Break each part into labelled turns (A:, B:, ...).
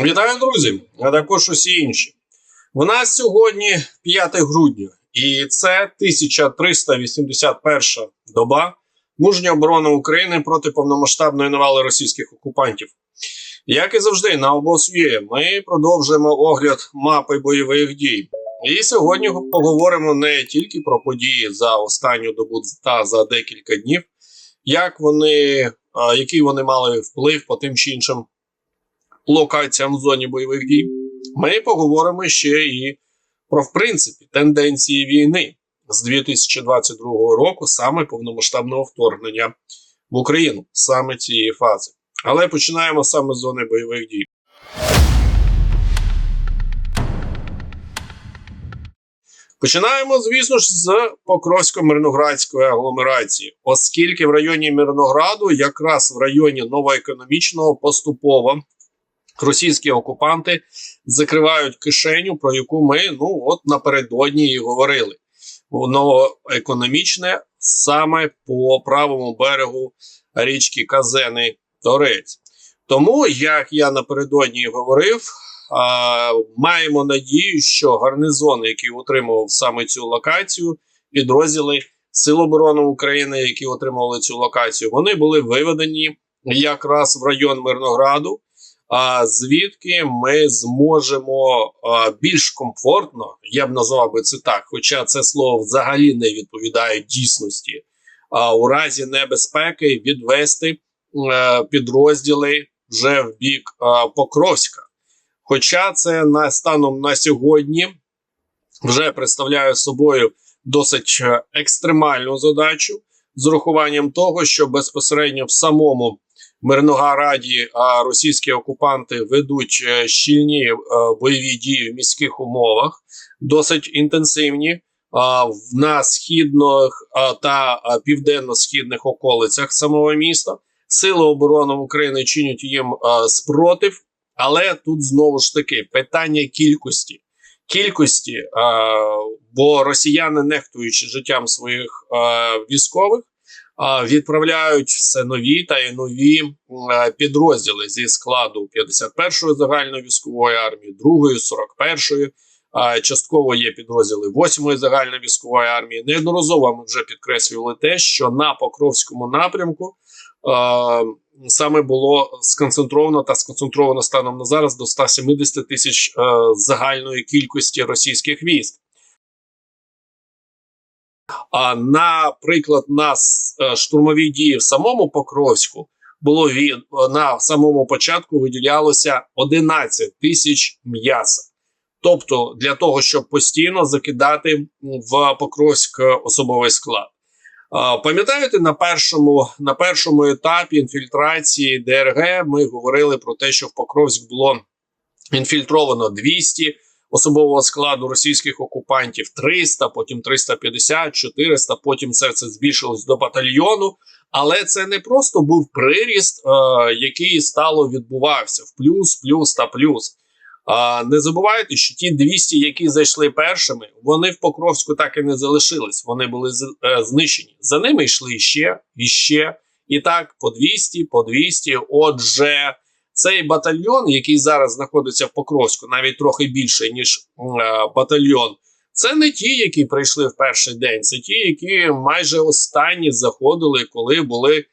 A: Вітаю, друзі, а також усі інші. В нас сьогодні 5 грудня, і це 1381 доба мужня оборона України проти повномасштабної навали російських окупантів. Як і завжди, на обосв'є ми продовжуємо огляд мапи бойових дій. І сьогодні поговоримо не тільки про події за останню добу та за декілька днів, як вони, який вони мали вплив по тим чи іншим локаціям в зоні бойових дій. Ми поговоримо ще і про в принципі тенденції війни з 2022 року, саме повномасштабного вторгнення в Україну, саме цієї фази. Але починаємо саме з зони бойових дій. Починаємо, звісно ж, з Покровсько-Мирноградської агломерації, оскільки в районі Мирнограду, якраз в районі новоекономічного, поступово російські окупанти закривають кишеню, про яку ми ну от напередодні і говорили. Воно економічне саме по правому берегу річки Казени Торець. Тому, як я напередодні говорив, а, маємо надію, що гарнизон, який утримував саме цю локацію, підрозділи Сил оборони України, які отримували цю локацію, вони були виведені якраз в район Мирнограду. Звідки ми зможемо більш комфортно, я б назвав би це так, хоча це слово взагалі не відповідає дійсності, а у разі небезпеки відвести е, підрозділи вже в бік Покровська. Хоча це на станом на сьогодні вже представляє собою досить е, екстремальну задачу з урахуванням того, що безпосередньо в самому Мирнограді а російські окупанти ведуть е, щільні е, бойові дії в міських умовах, досить інтенсивні. На східних та південно-східних околицях самого міста сили оборони України чинять їм спротив, але тут знову ж таки питання кількості. Кількості, бо росіяни, нехтуючи життям своїх військових, відправляють все нові та й нові е, підрозділи зі складу 51-ї загальної військової армії, 2-ї, 41-ї. а, Частково є підрозділи 8-ї загальної військової армії. Неодноразово ми вже підкреслювали те, що на Покровському напрямку а, саме було сконцентровано та сконцентровано станом на зараз до 170 тисяч е, загальної кількості російських військ. А наприклад, на е, штурмові дії в самому Покровську було від на самому початку виділялося 11 тисяч м'яса. Тобто для того, щоб постійно закидати в Покровськ особовий склад. Пам'ятаєте, на першому на першому етапі інфільтрації ДРГ ми говорили про те, що в Покровськ було інфільтровано 200 особового складу російських окупантів 300, потім 350, 400, потім це все збільшилось до батальйону. Але це не просто був приріст, е, який стало відбувався в плюс, плюс та плюс. А не забувайте, що ті 200, які зайшли першими, вони в Покровську так і не залишились. Вони були е, знищені. За ними йшли ще і ще. І так, по 200, по 200. Отже, цей батальйон, який зараз знаходиться в Покровську, навіть трохи більше, ніж е, батальйон, це не ті, які прийшли в перший день, це ті, які майже останні заходили, коли були е,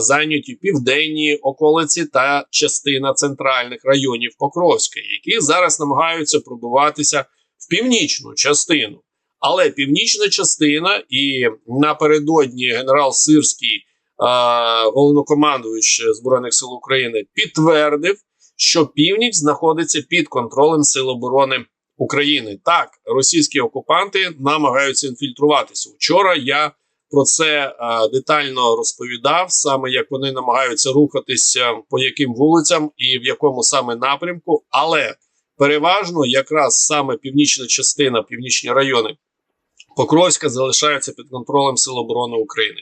A: зайняті південні околиці та частина центральних районів Покровська, які зараз намагаються пробиватися в північну частину. Але північна частина і напередодні генерал Сирський а, головнокомандуючий збройних сил України підтвердив, що північ знаходиться під контролем Сил оборони України. Так, російські окупанти намагаються інфільтруватися. Вчора я про це детально розповідав, саме як вони намагаються рухатися по яким вулицям і в якому саме напрямку, але переважно якраз саме північна частина, північні райони Покровська залишаються під контролем Сил оборони України.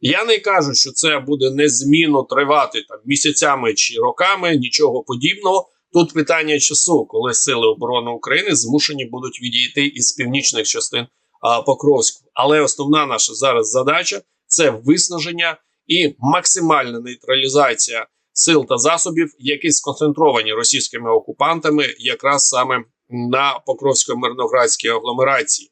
A: Я не кажу, що це буде незмінно тривати там місяцями чи роками, нічого подібного. Тут питання часу, коли сили оборони України змушені будуть відійти із північних частин а, Покровську. Але основна наша зараз задача це виснаження і максимальна нейтралізація сил та засобів, які сконцентровані російськими окупантами, якраз саме на Покровсько-Мирноградській агломерації.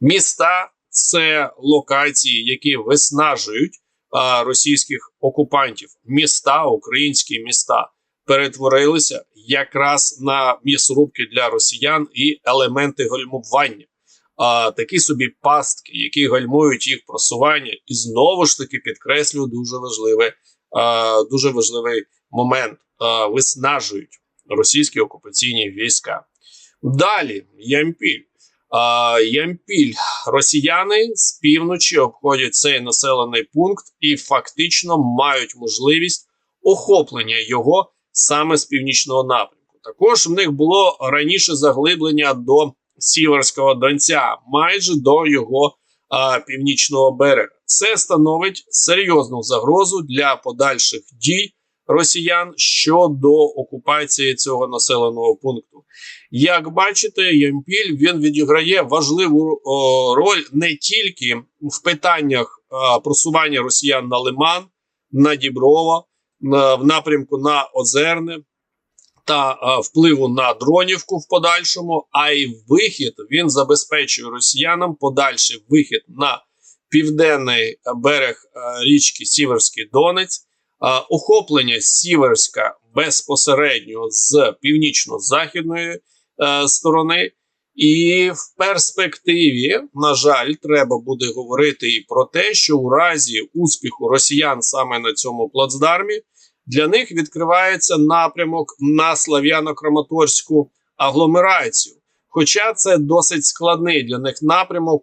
A: Міста це локації, які виснажують а, російських окупантів. Міста, українські міста перетворилися якраз на м'ясорубки для росіян і елементи гальмування. А, такі собі пастки, які гальмують їх просування, і знову ж таки підкреслюю дуже важливий, а, дуже важливий момент. А, виснажують російські окупаційні війська. Далі Ямпіль. Ямпіль. Росіяни з півночі обходять цей населений пункт і фактично мають можливість охоплення його саме з північного напрямку. Також в них було раніше заглиблення до Сіверського Донця, майже до його а, північного берега. Це становить серйозну загрозу для подальших дій росіян щодо окупації цього населеного пункту. Як бачите, Ямпіль він відіграє важливу о, роль не тільки в питаннях а, просування росіян на Лиман, на Діброво, на, в напрямку на Озерне та а, впливу на дронівку в подальшому, а й вихід він забезпечує росіянам подальший вихід на південний берег а, річки Сіверський Донець, охоплення Сіверська безпосередньо з північно-західної сторони. І в перспективі, на жаль, треба буде говорити і про те, що у разі успіху росіян саме на цьому плацдармі для них відкривається напрямок на Слав'яно-Краматорську агломерацію. Хоча це досить складний для них напрямок,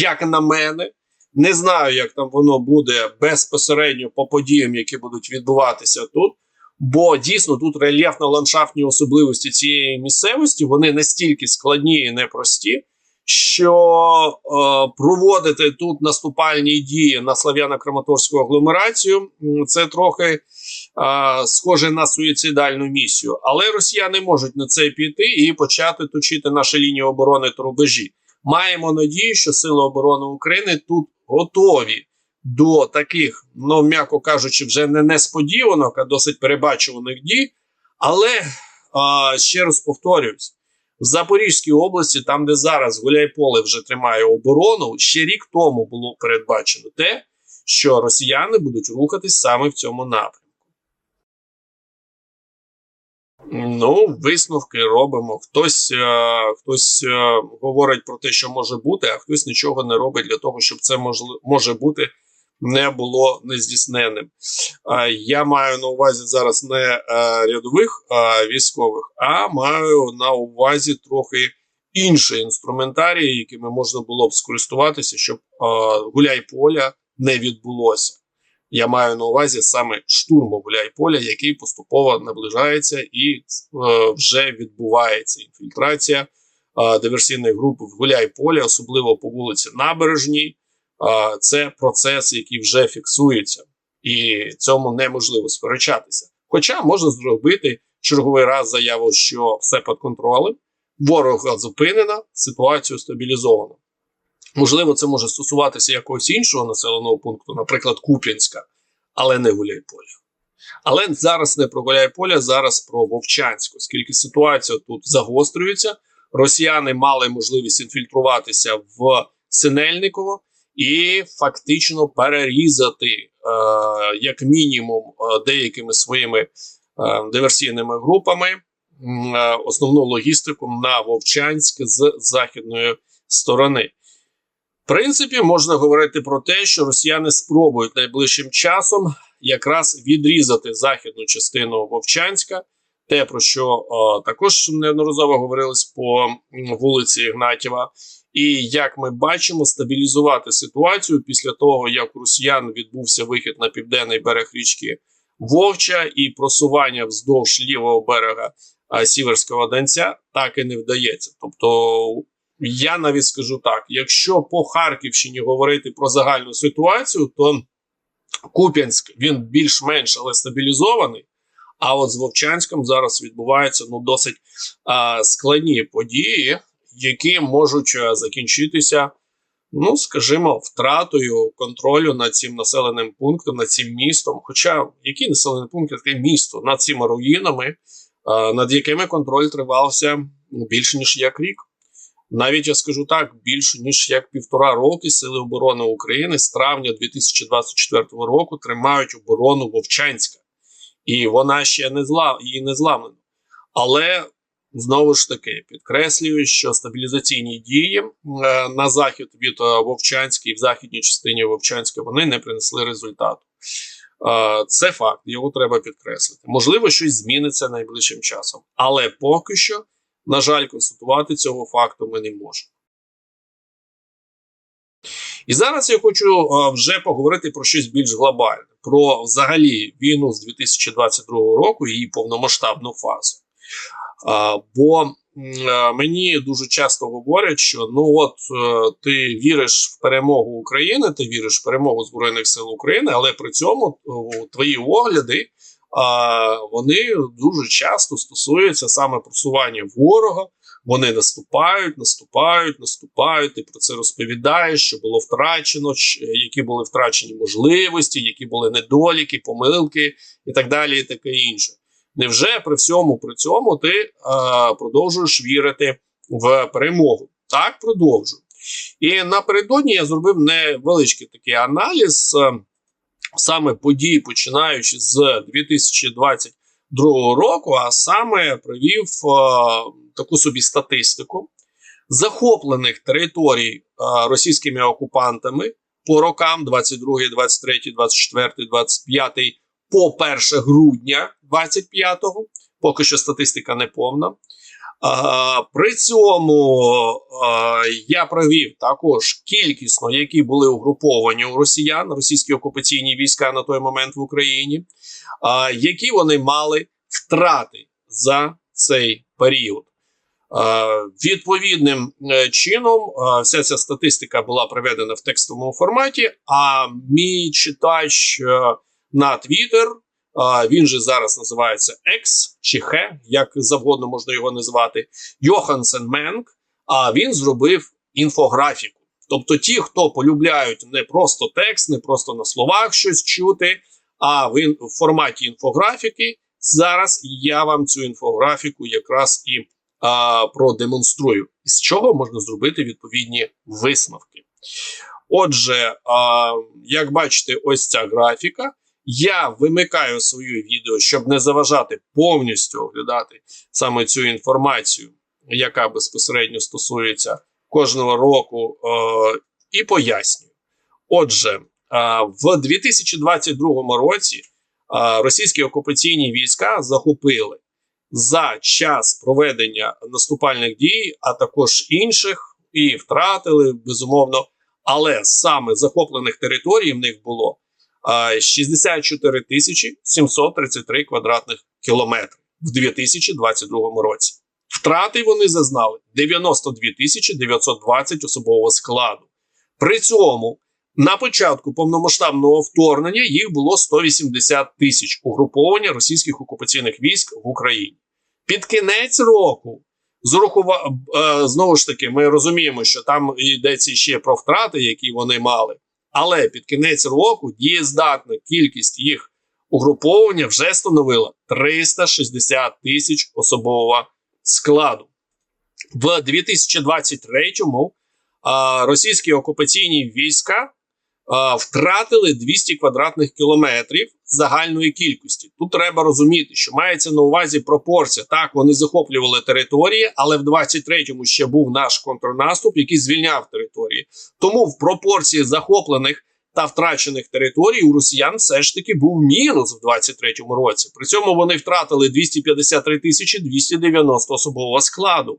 A: як на мене, не знаю, як там воно буде безпосередньо по подіям, які будуть відбуватися тут. Бо дійсно тут рельєфно-ландшафтні особливості цієї місцевості вони настільки складні і непрості, що е, проводити тут наступальні дії на Слав'яно-Краматорську агломерацію це трохи е, схоже на суїцидальну місію. Але росіяни можуть на це піти і почати точити наші лінії оборони та рубежі. Маємо надію, що Сили оборони України тут готові до таких, ну м'яко кажучи, вже не несподіванок, а досить перебачуваних дій. Але а, ще раз повторююсь: в Запорізькій області, там де зараз Гуляйполе вже тримає оборону, ще рік тому було передбачено те, що росіяни будуть рухатись саме в цьому напрямку. Ну, висновки робимо. Хтось е, хтось е, говорить про те, що може бути, а хтось нічого не робить для того, щоб це може, бути не було нездійсненним. Я маю на увазі зараз не е, рядових військових, а маю на увазі трохи інший інструментарій, якими можна було б скористуватися, щоб гуляй поля не відбулося. Я маю на увазі саме штурм Гуляйполя, який поступово наближається і е, вже відбувається інфільтрація е, диверсійної групи в Гуляйполі, особливо по вулиці Набережній. Е, це процес, який вже фіксується, і цьому неможливо сперечатися. Хоча можна зробити черговий раз заяву, що все під контролем, ворога зупинена, ситуацію стабілізовано. Можливо, це може стосуватися якогось іншого населеного пункту, наприклад, Куп'янська, але не Гуляйполя. Але зараз не про Гуляйполя, зараз про Вовчанськ, оскільки ситуація тут загострюється. Росіяни мали можливість інфільтруватися в Синельниково і фактично перерізати, е, як мінімум, е, деякими своїми е, диверсійними групами е, основну логістику на Вовчанськ з західної сторони. Принципі, можна говорити про те, що росіяни спробують найближчим часом якраз відрізати західну частину Вовчанська, те, про що о, також неодноразово говорилось по вулиці Ігнатєва. І як ми бачимо, стабілізувати ситуацію після того, як у росіян відбувся вихід на південний берег річки Вовча і просування вздовж лівого берега Сіверського Донця, так і не вдається. Тобто я навіть скажу так: якщо по Харківщині говорити про загальну ситуацію, то Куп'янськ він більш-менш але стабілізований. А от з Вовчанськом зараз відбуваються ну досить а, складні події, які можуть а, закінчитися ну скажімо, втратою контролю над цим населеним пунктом, над цим містом. Хоча який населений пункт, таке місто над цими руїнами, е, над якими контроль тривався більше ніж як рік. Навіть я скажу так, більше ніж як півтора роки Сили оборони України з травня 2024 року тримають оборону Вовчанська, і вона ще не зла її не зламана. Але знову ж таки підкреслюю, що стабілізаційні дії е, на захід від е, Вовчанська і в західній частині Вовчанська вони не принесли результату. Е, Це факт, його треба підкреслити. Можливо, щось зміниться найближчим часом, але поки що. На жаль, констатувати цього факту ми не можемо. І зараз я хочу вже поговорити про щось більш глобальне: про взагалі війну з 2022 року і її повномасштабну фазу. Бо мені дуже часто говорять, що ну от е, ти віриш в перемогу України, ти віриш в перемогу Збройних сил України, але при цьому твої огляди вони дуже часто стосуються саме просування ворога. Вони наступають, наступають, наступають. Ти про це розповідаєш, що було втрачено, які були втрачені можливості, які були недоліки, помилки і так далі, і таке інше. Невже при всьому при цьому ти а, продовжуєш вірити в перемогу? Так, продовжую. І напередодні я зробив невеличкий такий аналіз саме події, починаючи з 2022 року, а саме провів е, таку собі статистику захоплених територій е, російськими окупантами по рокам 22, 23, 24, 25 по 1 грудня 25-го. Поки що статистика не повна. При цьому я провів також кількісно, які були угруповані у росіян, російські окупаційні війська на той момент в Україні, які вони мали втрати за цей період. Відповідним е, чином вся ця статистика була приведена в текстовому форматі. А мій читач на Twitter він же зараз називається Екс чи Хе, як завгодно можна його назвати. Йохансен Менк. А він зробив інфографіку. Тобто, ті, хто полюбляють не просто текст, не просто на словах щось чути, а в, форматі інфографіки. Зараз я вам цю інфографіку якраз і а, продемонструю, з чого можна зробити відповідні висновки. Отже, а, як бачите, ось ця графіка. Я вимикаю своє відео, щоб не заважати повністю оглядати саме цю інформацію, яка безпосередньо стосується кожного року, е і пояснюю. Отже, е в 2022 році е російські окупаційні війська захопили за час проведення наступальних дій, а також інших, і втратили безумовно. Але саме захоплених територій в них було. 64 тисячі 733 квадратних кілометри в 2022 році. Втрати вони зазнали 92 тисячі 920 особового складу. При цьому на початку повномасштабного вторгнення їх було 180 тисяч угруповання російських окупаційних військ в Україні. Під кінець року зрахува... Е, знову ж таки, ми розуміємо, що там йдеться ще про втрати, які вони мали. Але під кінець року дієздатна кількість їх угруповання вже становила 360 тисяч особового складу. В 2023-му російські окупаційні війська втратили 200 квадратних кілометрів загальної кількості. Тут треба розуміти, що мається на увазі пропорція. Так, вони захоплювали території, але в 23-му ще був наш контрнаступ, який звільняв території. Тому в пропорції захоплених та втрачених територій у росіян все ж таки був мінус в 23-му році. При цьому вони втратили 253 тисячі 290 особового складу.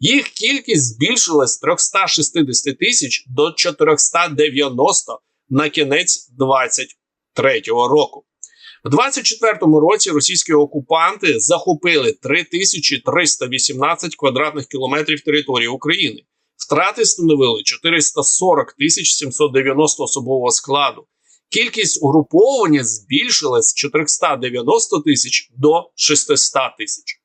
A: Їх кількість збільшилась з 360 тисяч до 490 на кінець 23-го року. У 24-му році російські окупанти захопили 3318 квадратних кілометрів території України. Втрати становили 440 тисяч 790 особового складу. Кількість угруповання збільшилась з 490 тисяч до 600 тисяч.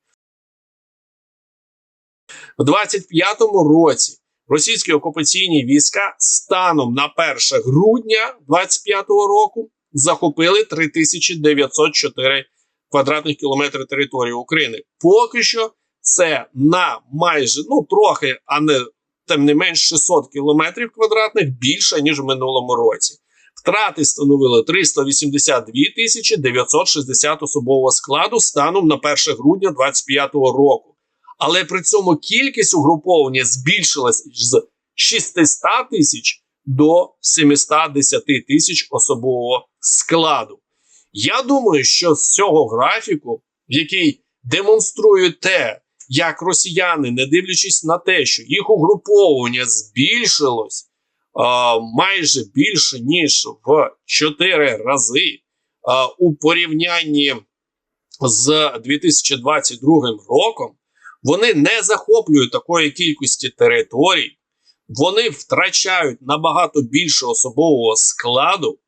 A: У 25-му році російські окупаційні війська станом на 1 грудня 25 року захопили 3904 квадратних кілометри території України. Поки що це на майже ну трохи, а не тим не менш 600 кілометрів квадратних більше ніж в минулому році. Втрати становили 382 тисячі 960 особового складу станом на 1 грудня 2025 року. Але при цьому кількість угруповання збільшилась з 600 тисяч до 710 тисяч особового складу. Я думаю, що з цього графіку, який демонструє те, як росіяни, не дивлячись на те, що їх угруповання збільшилось а, майже більше ніж в 4 рази а, у порівнянні з 2022 роком, вони не захоплюють такої кількості територій, вони втрачають набагато більше особового складу,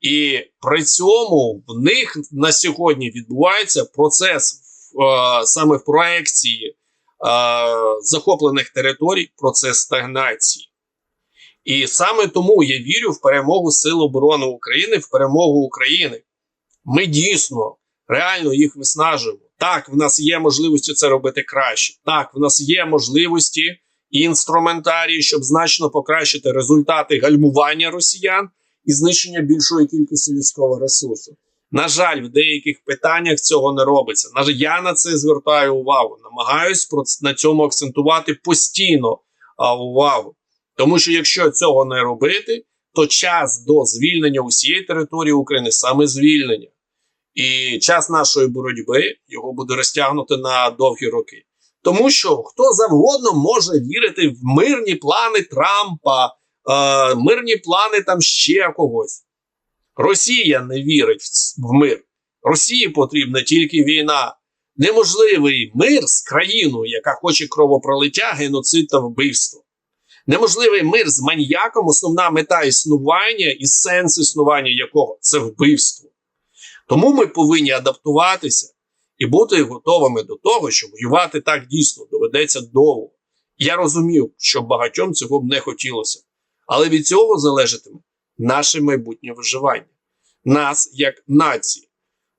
A: і при цьому в них на сьогодні відбувається процес е, саме в проекції е, захоплених територій, процес стагнації. І саме тому я вірю в перемогу Сил оборони України, в перемогу України. Ми дійсно реально їх виснажуємо. Так, в нас є можливості це робити краще. Так, в нас є можливості і інструментарії, щоб значно покращити результати гальмування росіян і знищення більшої кількості військового ресурсу. На жаль, в деяких питаннях цього не робиться. На жаль, я на це звертаю увагу. Намагаюсь на цьому акцентувати постійно увагу. Тому що якщо цього не робити, то час до звільнення усієї території України саме звільнення. І час нашої боротьби його буде розтягнути на довгі роки. Тому що хто завгодно може вірити в мирні плани Трампа, е, мирні плани там ще когось. Росія не вірить в мир. Росії потрібна тільки війна. Неможливий мир з країною, яка хоче кровопролиття, геноцид та вбивство. Неможливий мир з маньяком, основна мета існування і сенс існування якого це вбивство. Тому ми повинні адаптуватися і бути готовими до того, що воювати так дійсно доведеться довго. Я розумів, що багатьом цього б не хотілося. Але від цього залежатиме наше майбутнє виживання, нас як нації.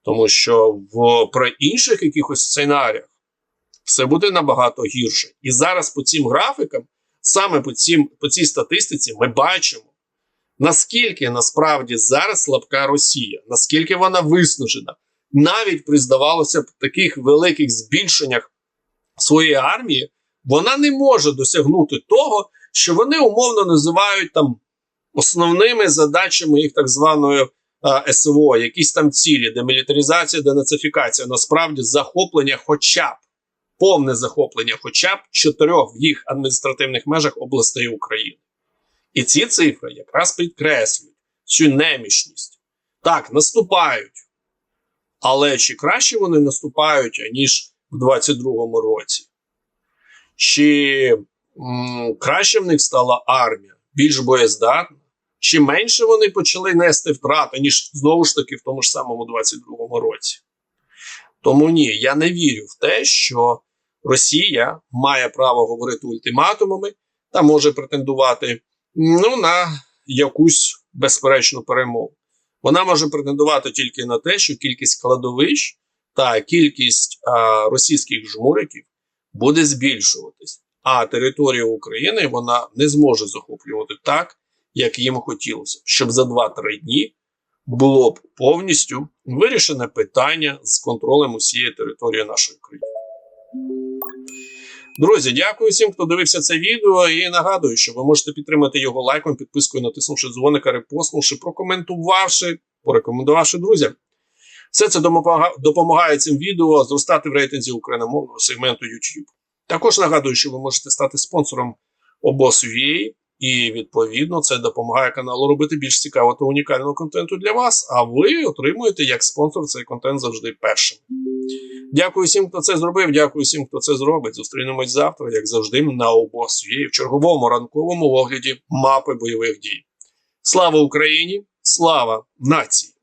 A: Тому що в при інших якихось сценаріях все буде набагато гірше. І зараз по цим графікам, саме по, цим, по цій статистиці, ми бачимо, наскільки насправді зараз слабка Росія, наскільки вона виснажена, навіть при здавалося б таких великих збільшеннях своєї армії, вона не може досягнути того, що вони умовно називають там основними задачами їх так званої а, СВО, якісь там цілі, демілітаризація, денацифікація, насправді захоплення, хоча б повне захоплення, хоча б чотирьох в їх адміністративних межах областей України. І ці цифри якраз підкреслюють цю немічність. Так, наступають. Але чи краще вони наступають, аніж в 22-му році? Чи м, краще в них стала армія, більш боєздатна? Чи менше вони почали нести втрати, ніж знову ж таки в тому ж самому 22-му році? Тому ні, я не вірю в те, що Росія має право говорити ультиматумами та може претендувати ну, на якусь безперечну перемогу. Вона може претендувати тільки на те, що кількість складовищ та кількість а, російських жмуриків буде збільшуватись, а територію України вона не зможе захоплювати так, як їм хотілося, щоб за 2-3 дні було б повністю вирішене питання з контролем усієї території нашої країни. Друзі, дякую всім, хто дивився це відео. І нагадую, що ви можете підтримати його лайком, підпискою, натиснувши дзвоника, репостнувши, прокоментувавши, порекомендувавши друзям. Все це допомагає цим відео зростати в рейтинзі україномовного сегменту YouTube. Також нагадую, що ви можете стати спонсором обос.ua, і відповідно це допомагає каналу робити більш цікавого та унікального контенту для вас. А ви отримуєте як спонсор цей контент завжди першим. Дякую всім, хто це зробив. Дякую всім, хто це зробить. Зустрінемось завтра, як завжди, на обос.ua в черговому ранковому огляді мапи бойових дій. Слава Україні! Слава нації!